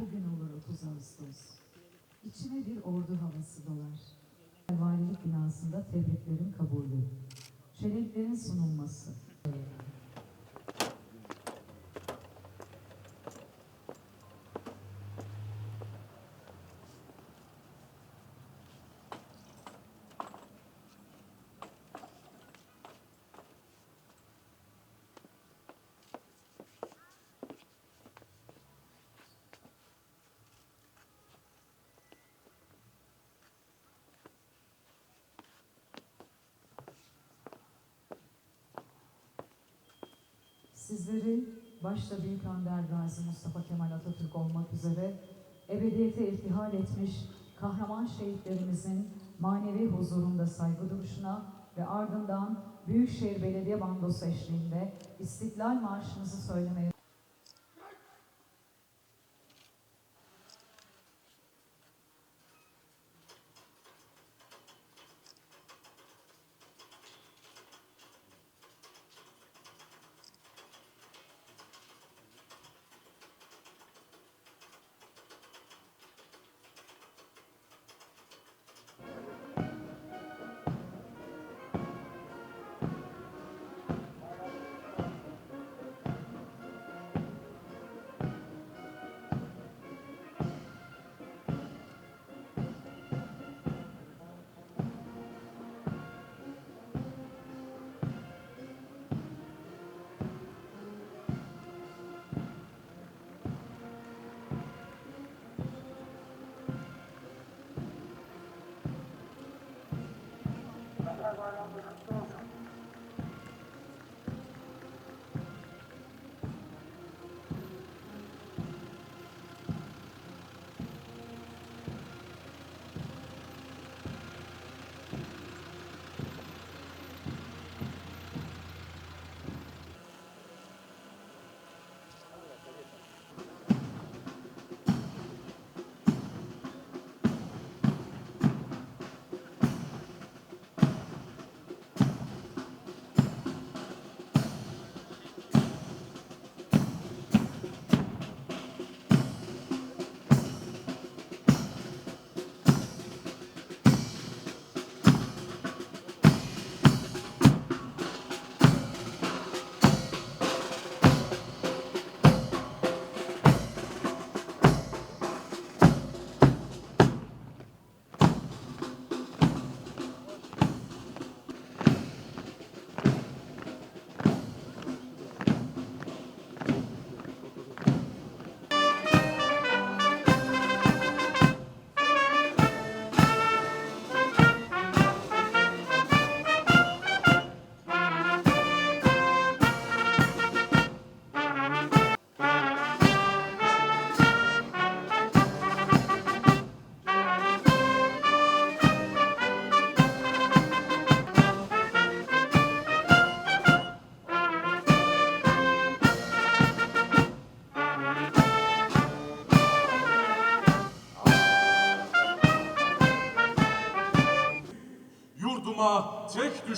bugün olur 30 Ağustos. İçime bir ordu havası dolar. Valilik binasında tebriklerin kabulü. Çelenklerin sunulması. Sizleri başta Büyük Önder Gazi Mustafa Kemal Atatürk olmak üzere ebediyete irtihal etmiş kahraman şehitlerimizin manevi huzurunda saygı duruşuna ve ardından Büyükşehir Belediye Bandosu eşliğinde İstiklal Marşımızı söylemeye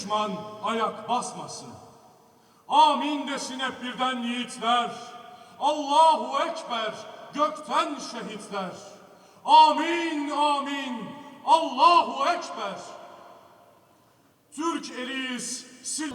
düşman ayak basmasın. Amin desin hep birden yiğitler. Allahu Ekber gökten şehitler. Amin amin Allahu Ekber. Türk eriyiz sil...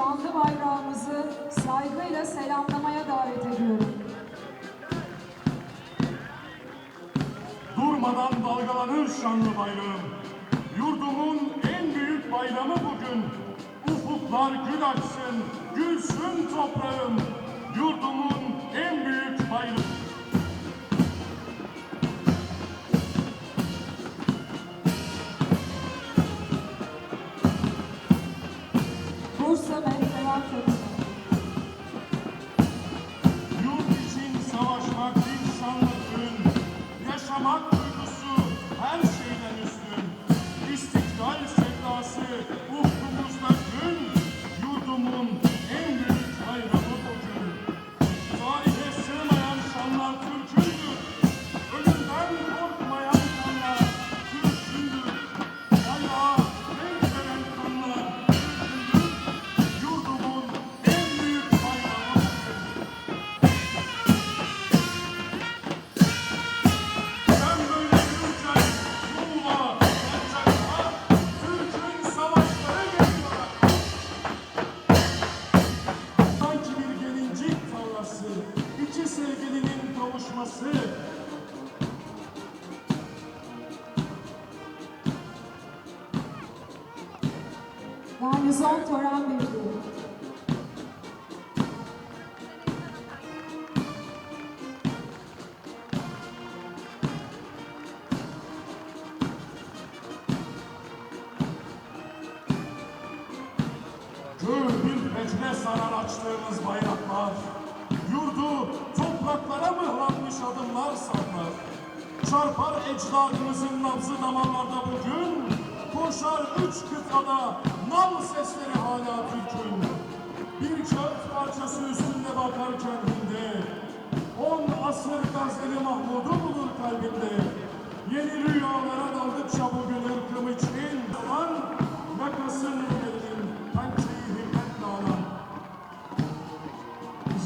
şanlı bayrağımızı saygıyla selamlamaya davet ediyorum. Durmadan dalgalanır şanlı bayrağım. Yurdumun en büyük bayramı bugün. Ufuklar gül açsın, gülsün toprağım. Yurdumun en büyük bayramı. come on. kavuşması, iki sevgilinin kavuşması. Yani son tören bir kalbinde. Yeni rüyalara daldıkça bugün ırkım için zaman yakasın ellerin pençeyi himmetle alan.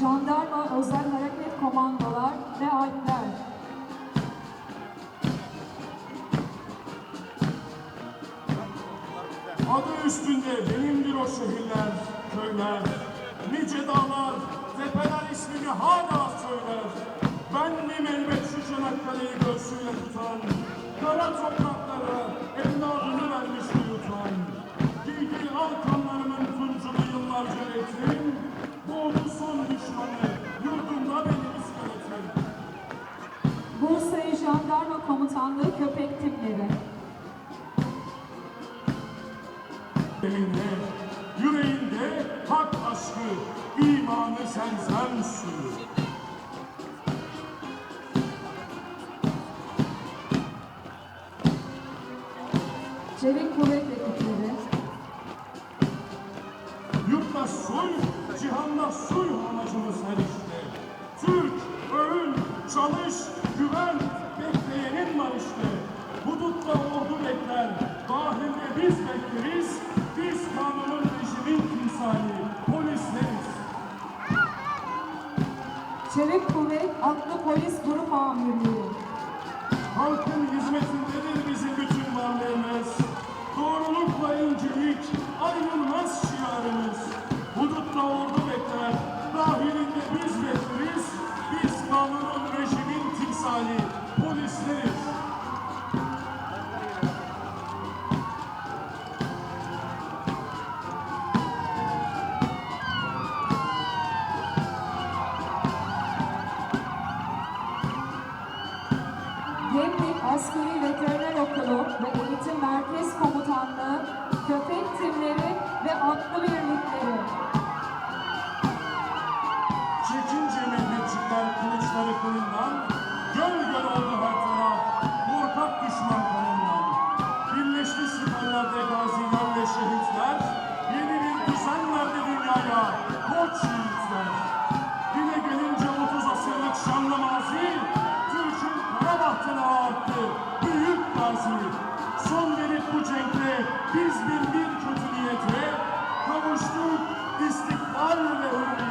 Jandarma Özel Hareket Komandolar ve Alpler. Adı üstünde benimdir o şehirler, köyler. Komutanlığı Köpek Tipleri. Elinde, yüreğinde hak aşkı, imanı sensen suyu. Çevik Kuvvet Polis Grup Amirliği. Askeri Veteriner Okulu ve Eğitim Merkez Komutanlığı Köpek Timleri ve Atlı Birlikleri. Çekince Mehmetçikler kılıçları kılından, göl göl oldu her taraf, korkak düşman kanından. Birleşti siperlerde gazilerle şehitler, yeni bir düzen verdi dünyaya, koç yiğitler. İstiklal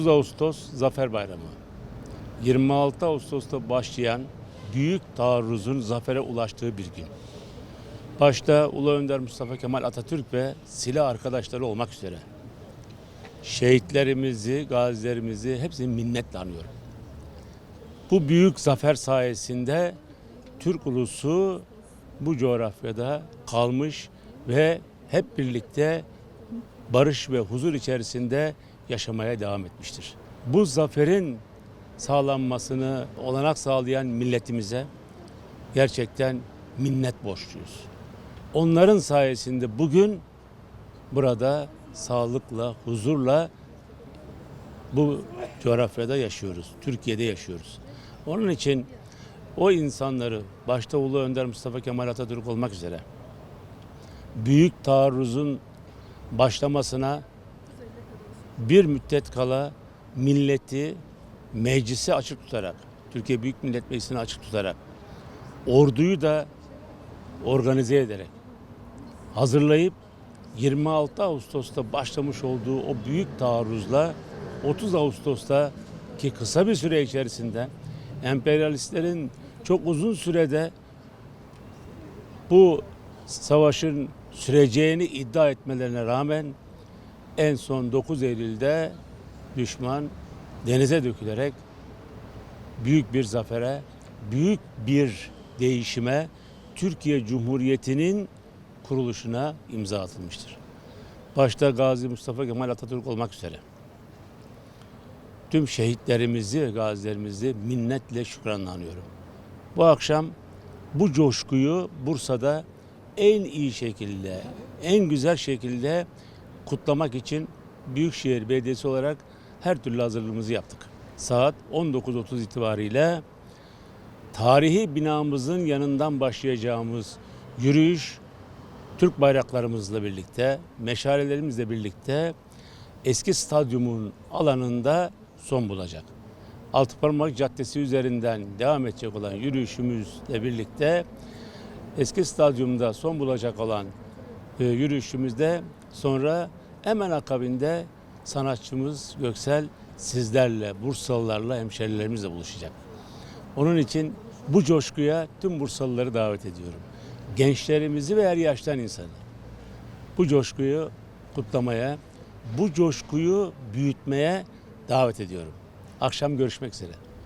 30 Ağustos Zafer Bayramı. 26 Ağustos'ta başlayan büyük taarruzun zafere ulaştığı bir gün. Başta Ulu Önder Mustafa Kemal Atatürk ve silah arkadaşları olmak üzere şehitlerimizi, gazilerimizi hepsini minnetle anıyorum. Bu büyük zafer sayesinde Türk ulusu bu coğrafyada kalmış ve hep birlikte barış ve huzur içerisinde yaşamaya devam etmiştir. Bu zaferin sağlanmasını olanak sağlayan milletimize gerçekten minnet borçluyuz. Onların sayesinde bugün burada sağlıkla, huzurla bu coğrafyada yaşıyoruz. Türkiye'de yaşıyoruz. Onun için o insanları başta Ulu Önder Mustafa Kemal Atatürk olmak üzere büyük taarruzun başlamasına bir müddet kala milleti meclisi açık tutarak, Türkiye Büyük Millet Meclisi'ni açık tutarak, orduyu da organize ederek, hazırlayıp 26 Ağustos'ta başlamış olduğu o büyük taarruzla 30 Ağustos'ta ki kısa bir süre içerisinde emperyalistlerin çok uzun sürede bu savaşın süreceğini iddia etmelerine rağmen en son 9 Eylül'de düşman denize dökülerek büyük bir zafere, büyük bir değişime, Türkiye Cumhuriyeti'nin kuruluşuna imza atılmıştır. Başta Gazi Mustafa Kemal Atatürk olmak üzere. Tüm şehitlerimizi, gazilerimizi minnetle şükranla anıyorum. Bu akşam bu coşkuyu Bursa'da en iyi şekilde, en güzel şekilde kutlamak için Büyükşehir Belediyesi olarak her türlü hazırlığımızı yaptık. Saat 19.30 itibariyle tarihi binamızın yanından başlayacağımız yürüyüş Türk bayraklarımızla birlikte, meşalelerimizle birlikte eski stadyumun alanında son bulacak. Altıparmak Caddesi üzerinden devam edecek olan yürüyüşümüzle birlikte eski stadyumda son bulacak olan e, yürüyüşümüzde sonra hemen akabinde sanatçımız Göksel sizlerle, Bursalılarla, hemşerilerimizle buluşacak. Onun için bu coşkuya tüm Bursalıları davet ediyorum. Gençlerimizi ve her yaştan insanı. Bu coşkuyu kutlamaya, bu coşkuyu büyütmeye davet ediyorum. Akşam görüşmek üzere.